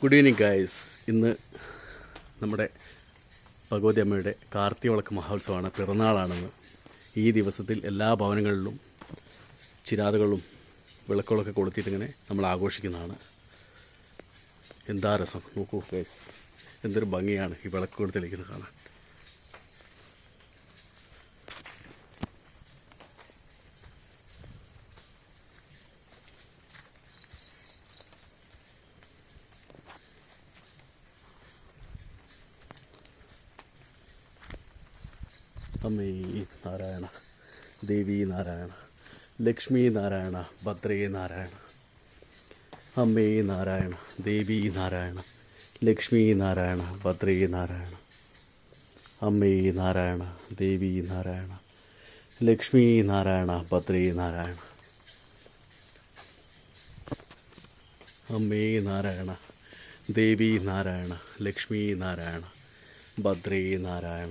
Good evening guys ഇന്ന് നമ്മുടെ ഭഗവതി അമ്മയുടെ കാർത്തിക വിളക്ക് മഹോത്സവമാണ്. പിറന്നാളാണെന്ന്. ഈ ദിവസത്തിൽ എല്ലാ ഭവനങ്ങളിലും ചിരാതുകളും വിളക്കുകളൊക്കെ കൊളുത്തിയിട്ട് ഇങ്ങനെ നമ്മൾ ആഘോഷിക്കുന്നതാണ്. എന്താ രസം? നോക്കൂ ഗൈസ് എന്തൊരു ഭംഗിയാണ് ഈ വിളക്ക് കൊടുത്തിരിക്കുന്നത് കാണാൻ. അമ്മേ നാരായണ ദേവി നാരായണ ലക്ഷ്മി നാരായണ ഭദ്രേ നാരായണ. അമ്മേ നാരായണ ദേവി നാരായണ ലക്ഷ്മി നാരായണ ഭദ്രേ നാരായണ. അമ്മേ നാരായണ ദേവി നാരായണ ലക്ഷ്മി നാരായണ ഭദ്രേ നാരായണ. അമ്മേ നാരായണ ദേവി നാരായണ ലക്ഷ്മി നാരായണ ഭദ്രേ നാരായണ.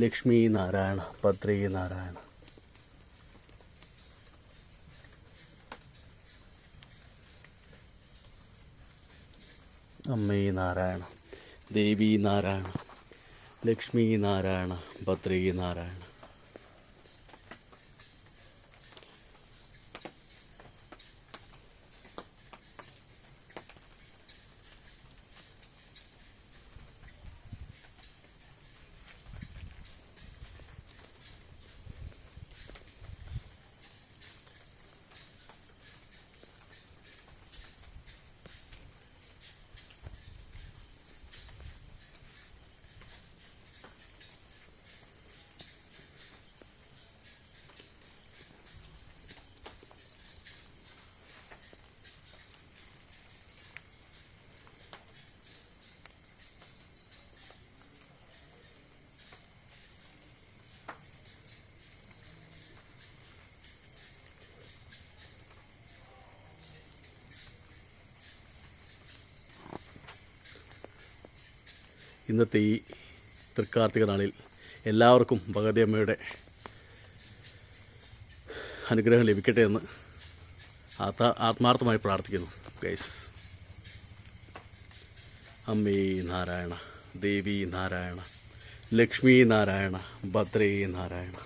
ലക്ഷ്മി നാരായണ പത്രീ നാരായണ അമ്മേ നാരായണ ദേവി നാരായണ ലക്ഷ്മി നാരായണ പത്രീ നാരായണ ഇന്നത്തെ ഈ തൃക്കാർത്തിക നാളിൽ എല്ലാവർക്കും ഭഗവതി അമ്മയുടെ അനുഗ്രഹം ലഭിക്കട്ടെ എന്ന് ആത്മാ ആത്മാർത്ഥമായി പ്രാർത്ഥിക്കുന്നു. ഗൈസ് അമ്മേ നാരായണ ദേവി നാരായണ ലക്ഷ്മി നാരായണ ഭദ്രേ നാരായണ.